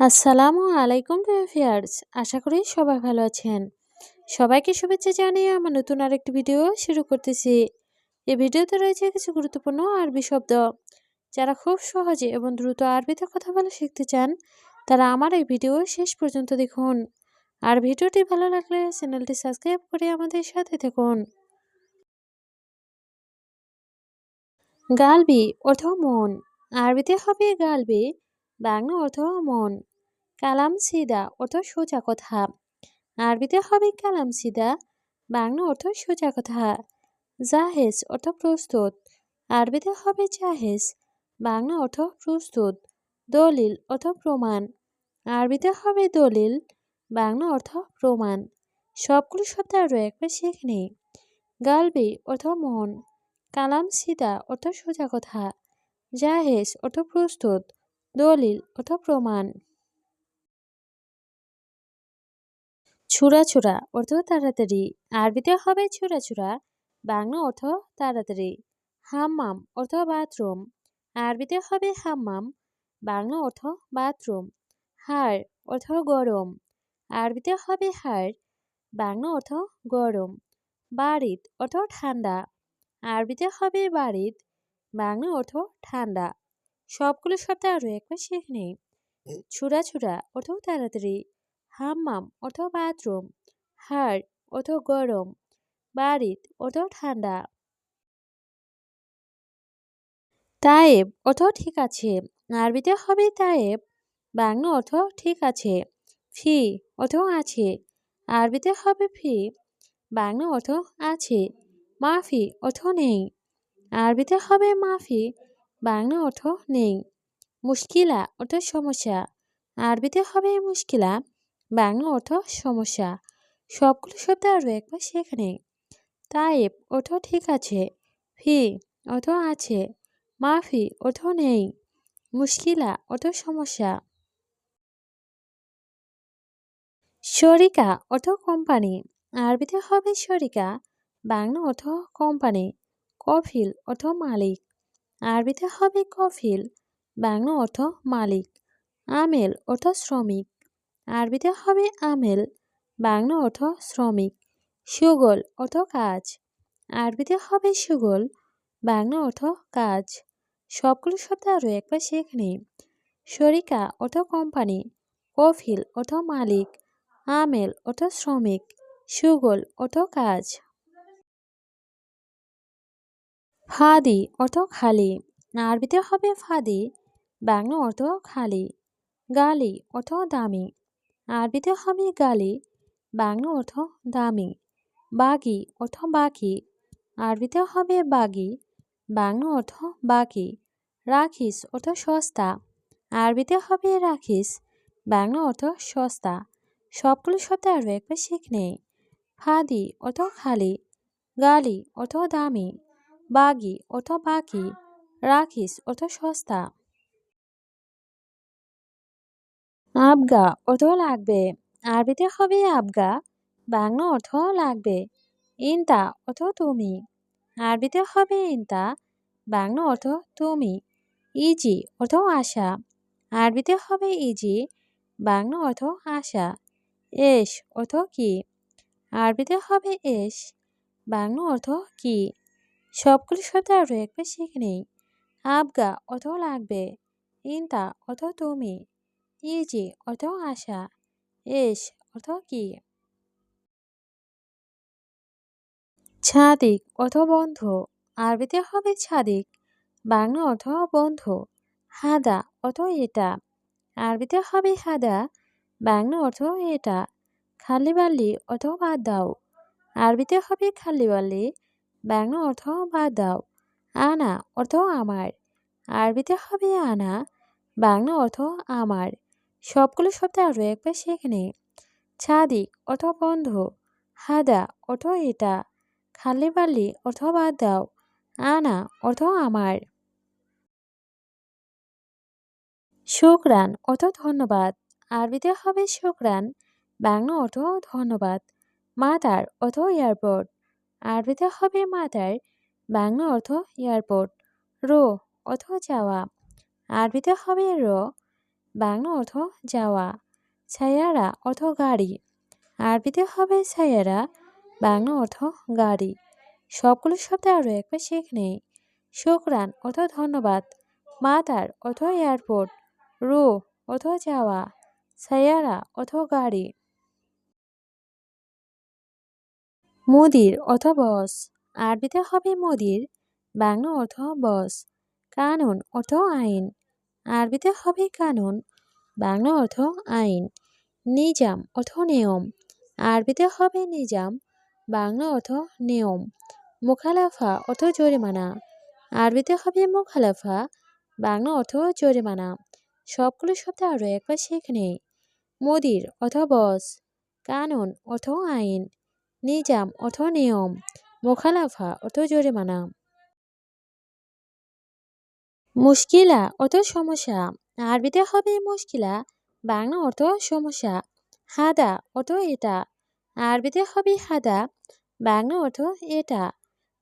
আসসালামু আলাইকুম ভিউয়ার্স, আশা করি সবাই ভালো আছেন। সবাইকে শুভেচ্ছা জানিয়ে আমার নতুন আরেকটি ভিডিও শুরু করতেছি। এই ভিডিওতে রয়েছে কিছু গুরুত্বপূর্ণ আরবি শব্দ। যারা খুব সহজে এবং দ্রুত আরবিতে কথা বলে শিখতে চান, তারা আমার এই ভিডিও শেষ পর্যন্ত দেখুন। আর ভিডিওটি ভালো লাগলে চ্যানেলটি সাবস্ক্রাইব করে আমাদের সাথে থাকুন। গালবি অর্থ মন, আরবিতে হবে গালবি বাংলা অর্থ মন। কালাম সিদা অর্থ সোজা কথা। আরবিতে হবে কালাম সিদা, বাংলা অর্থ সোজা কথা। জাহেজ অর্থ প্রস্তুত। আরবিতে হবে জাহেজ, বাংলা অর্থ প্রস্তুত। দলিল অর্থ প্রমাণ। আরবিতে হবে দলিল, বাংলা অর্থ প্রমাণ। সবগুলো শব্দ আরও একবার শেখ নেই। গালবি অর্থ মন। কালাম সিদা অর্থ সোজা কথা। জাহেজ অর্থ প্রস্তুত। দলিল অর্থ প্রমাণ। ছুরা ছুরা অর্থ তাড়াতাড়ি। আরবিতে হবে ছুরা ছুরা বাংলা অর্থ তাড়াতাড়ি। হাম্মাম অর্থ বাথরুম। আরবিতে হবে হাম্মাম, বাংলা অর্থ বাথরুম। হাড় অর্থ গরম। আরবিতে হবে হাড়, বাংলা অর্থ গরম। বাড়িত অর্থ ঠান্ডা। আরবিতে হবে বাড়িত, বাংলা অর্থ ঠান্ডা। সবগুলো শব্দ আরও একবার শিখে নেই। ছুরা ছুরা অর্থ তাড়াতাড়ি, হাম্মাম অর্থ বাথরুম, হাড় অর্থ গরম বাড়িত অর্থ ঠান্ডা। তায়েব অর্থ ঠিক আছে, আরবিতে হবে তায়েব, বাংলা অর্থ ঠিক আছে, ফি অর্থ আছে, আরবিতে হবে ফি, বাংলা অর্থ আছে, মাফি অর্থ নেই, আরবিতে হবে মাফি বাংলা অর্থ নেই। মুশকিলা অর্থ সমস্যা। আরবিতে হবে মুশকিলা, বাংলা অর্থ সমস্যা। সবগুলো শব্দ আরও একবার সেখানে তাইব অর্থ ঠিক আছে, ফি অর্থ আছে, মাফি অর্থ নেই, মুশকিলা অর্থ সমস্যা। শরিকা অর্থ কোম্পানি, আরবিতে হবে শরিকা বাংলা অর্থ কোম্পানি, কফিল অর্থ মালিক। আরবিতে হবে কফিল, বাংলা অর্থ মালিক, আমেল অর্থ শ্রমিক, আরবিতে হবে আমেল, বাংলা অর্থ শ্রমিক, সুগল অর্থ কাজ, আরবিতে হবে সুগল, বাংলা অর্থ কাজ, সবগুলো শব্দ আরও একবার সেখানে শরিকা অর্থ কোম্পানি, কফিল অর্থ মালিক, আমেল অর্থ শ্রমিক, সুগল অর্থ কাজ। ফাদি অর্থ খালি আরবিতে হবে ফাদি, বাংলা অর্থ খালি গালি অর্থ দামি। আরবিতে হবে গালি, বাংলা অর্থ দামি। বাগি, অর্থ বাকি। আরবিতে হবে বাগি, বাংলা অর্থ বাকি। রাখিস, অর্থ সস্তা। আরবিতে হবে রাখিস, বাংলা অর্থ সস্তা। সবগুলো শব্দ আরও একবার শিখ নেই। ফাদি অর্থ খালি গালি, অর্থ দামি। বাগি অর্থ বাকি রাখিস অর্থ সস্তা। আবগা অর্থ লাগবে, আরবিতে হবে আবগা, বাংলা অর্থ লাগবে, ইনতা অর্থ তুমি, আরবিতে হবে ইনতা, বাংলা অর্থ তুমি, ইজি অর্থ আশা, আরবিতে হবে ইজি, বাংলা অর্থ আশা, এস অর্থ কি, আরবিতে হবে এস, বাংলা অর্থ কি। সবগুলো শব্দ আরও একবার শিখে নেই। আবগা অর্থ লাগবে, ইনতা অর্থ তুমি, ইজি অর্থ আশা, এস অর্থ কি? ছাদিক অর্থ বন্ধু, আরবিতে হবে ছাদিক, বাংলা অর্থ বন্ধু, হাদা অর্থ এটা, আরবিতে হবে হাদা, বাংলা অর্থ এটা, খালি বাল্লি অর্থ বাদ দাও, আরবিতে হবে খালিবাল্লি বাংলা অর্থ বাদ দাও। আনা অর্থ আমার। আরবিতে হবে আনা, বাংলা অর্থ আমার। সবগুলো শব্দ আরও একবার সেখানে ছাদিক অর্থ বন্ধ, হাদা অর্থ এটা। খালি বালি অর্থ বাদ দাও, আনা অর্থ আমার। শুক্রান অর্থ ধন্যবাদ। আরবিতে হবে শুক্রান, বাংলা অর্থ ধন্যবাদ। মাতার অর্থ এয়ারপোর্ট। আরবিতে হবে মাতার বাংলা অর্থ এয়ারপোর্ট, রো অর্থ যাওয়া আরবিতে হবে র, বাংলা অর্থ যাওয়া ছায়ারা অর্থ গাড়ি আরবিতে হবে ছায়ারা বাংলা অর্থ গাড়ি। সবগুলো শব্দ আরও একবার শেখ নেই। শুকরান অর্থ ধন্যবাদ মাতার অর্থ এয়ারপোর্ট, রো অর্থ যাওয়া সায়ারা অর্থ গাড়ি। মুদির অর্থ বস। আরবিতে হবে মুদির, বাংলা অর্থ বস। কানুন অর্থ আইন। আরবিতে হবে কানুন, বাংলা অর্থ আইন। নিজাম অর্থ নিয়ম। আরবিতে হবে নিজাম, বাংলা অর্থ নিয়ম। মুখালাফা অর্থ জরিমানা। আরবিতে হবে মুখালাফা, বাংলা অর্থ জরিমানা। সবগুলো শব্দ আরও একবার শেখে নেই। মুদির অর্থ বস। কানুন অর্থ আইন। নিজাম অর্থ নিয়ম, মোখালাফা অর্থ জরিমানা। মুশকিলা অর্থ সমস্যা, আরবিতে হবে মুশকিলা, বাংলা অর্থ সমস্যা, হাদা অর্থ এটা, আরবিতে হবে হাদা, বাংলা অর্থ এটা,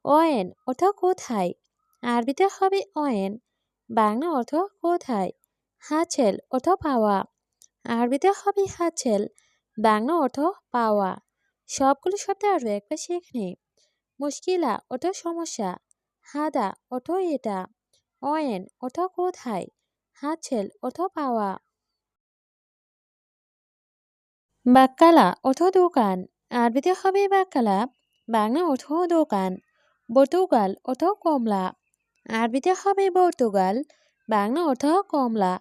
অয়েন অর্থ কোথায়, আরবিতে হবে অয়েন, বাংলা অর্থ কোথায় হাছেল অর্থ পাওয়া, আরবিতে হবে হাছেল বাংলা অর্থ পাওয়া। সবগুলো শব্দ আরও একবার শেখনে মুশকিলা অর্থ সমস্যা। হাদা অর্থ এটা। অয়েন অর্থ কোথায়? হাছেল অর্থ পাওয়া। বাক্কালা অর্থ দোকান। আরবিতে হবে বাক্কালা। বাংলা অর্থ দোকান। পর্তুগাল অর্থ কমলা। আরবিতে হবে পর্তুগাল। বাংলা অর্থ কমলা।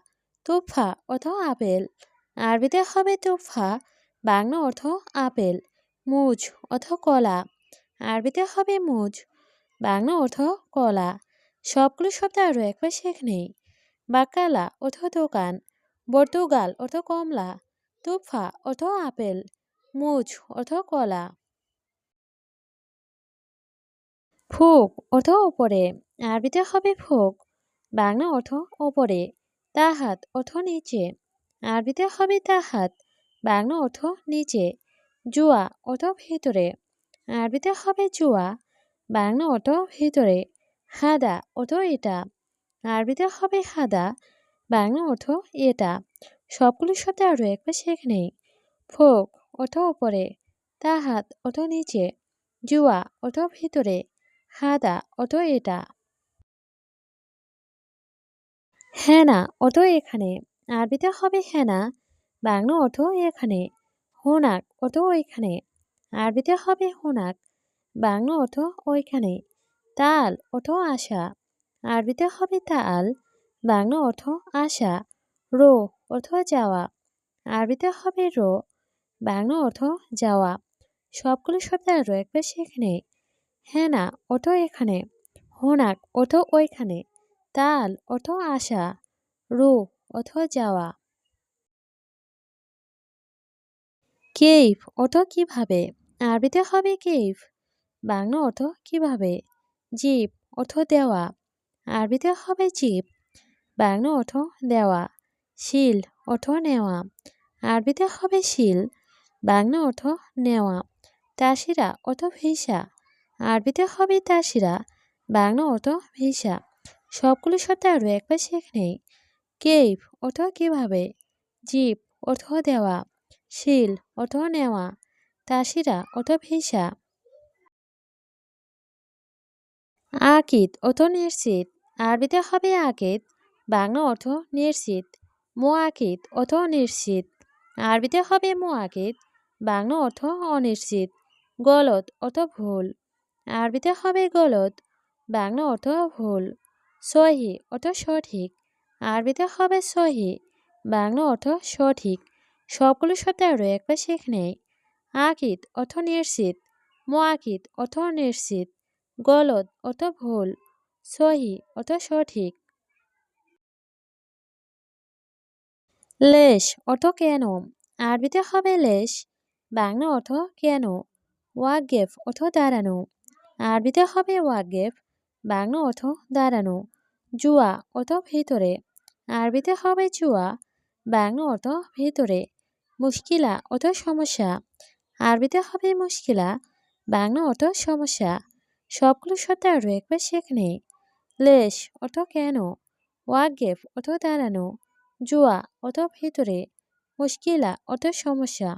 তুফা অর্থ আপেল। আরবিতে হবে তুফা বাংলা অর্থ আপেল। মুজ অর্থ কলা। আরবিতে হবে মুজ, বাংলা অর্থ কলা। সবগুলো শব্দ আরও একবার শেখ নেই। বাকালা অর্থ দোকান বর্তুগাল অর্থ কমলা, তুফা অর্থ আপেল, মুজ অর্থ কলা। ফুক অর্থ ওপরে, আরবিতে হবে ফুক, বাংলা অর্থ ওপরে, তাহাত অর্থ নিচে। আরবিতে হবে তাহাত, বাংলা অর্থ নিচে। জুয়া অর্থ ভিতরে। আরবিতে হবে জুয়া, বাংলা অর্থ ভিতরে। হাদা অর্থ এটা। আরবিতে হবে হাদা, বাংলা অর্থ এটা। সবগুলো শব্দ আরও একবার শেখে নেই। ফোক অর্থ ওপরে তাহাত অর্থ নিচে। জুয়া অর্থ ভিতরে, হাদা অর্থ এটা। হেনা অর্থ এখানে। আরবিতে হবে হেনা, বাংলা অর্থ এখানে। হোনাক অর্থ ওইখানে। আরবিতে হবে হোনাক, বাংলা অর্থ ওইখানে। তাল অর্থ আশা, আরবিতে হবে তাল, বাংলা অর্থ আশা। রো অর্থ যাওয়া, আরবিতে হবে রো, বাংলা অর্থ যাওয়া। সবগুলো শব্দ আরও একবার সেখানে হেনা অর্থ এখানে, হোনাক অর্থ ওইখানে। তাল অর্থ আশা, রো অর্থ যাওয়া। কেইফ অর্থ কীভাবে? আরবিতে হবে কেইফ। বাংলা অর্থ কীভাবে? জীব অর্থ দেওয়া। আরবিতে হবে জীব। বাংলা অর্থ দেওয়া। শিল অর্থ নেওয়া। আরবিতে হবে শিল। বাংলা অর্থ নেওয়া। তাসিরা অর্থ ভিসা। আরবিতে হবে তাসিরা। বাংলা অর্থ ভিসা। সবগুলো শব্দ আরও একবার শেখ নেই। কেইফ অর্থ কীভাবে? জীব অর্থ দেওয়া। শিল অর্থ নেওয়া, তাসিরা অর্থ ভিসা। আকিদ অর্থ নিশ্চিত। আরবিতে হবে আকিদ, বাংলা অর্থ নিশ্চিত। মোয়াকিদ অর্থ নিশ্চিত। আরবিতে হবে মো মোয়াকিদ বাংলা অর্থ অনিশ্চিত। গলত অর্থ ভুল। আরবিতে হবে গলত, বাংলা অর্থ ভুল। সহি, অর্থ সঠিক। আরবিতে হবে সহি, বাংলা অর্থ সঠিক। সবগুলো শব্দ আরও একবার শেখ নেই। আকিদ অর্থ নিশ্চিত মোয়াকিদ অর্থ নিশ্চিত গলত অর্থ ভুল, সহি অর্থ সঠিক। লেশ অর্থ কেন? আরবিতে হবে লেশ, বাংলা অর্থ কেন? ওয়াগেফ অর্থ দাঁড়ানো। আরবিতে হবে ওয়াগেফ বাংলা অর্থ দাঁড়ানো। জুয়া অর্থ ভিতরে। আরবিতে হবে জুয়া, বাংলা অর্থ ভিতরে। মুশকিলা অর্থ সমস্যা। আরবিতে হবে মুশকিলা, বাংলা অর্থ সমস্যা। সবগুলো শব্দ আরও একবার শেখ নেই। লেশ অর্থ কেন? ওয়াগেফ অর্থ দাঁড়ানো। জুয়া অর্থ ভেতরে। মুশকিলা অর্থ সমস্যা।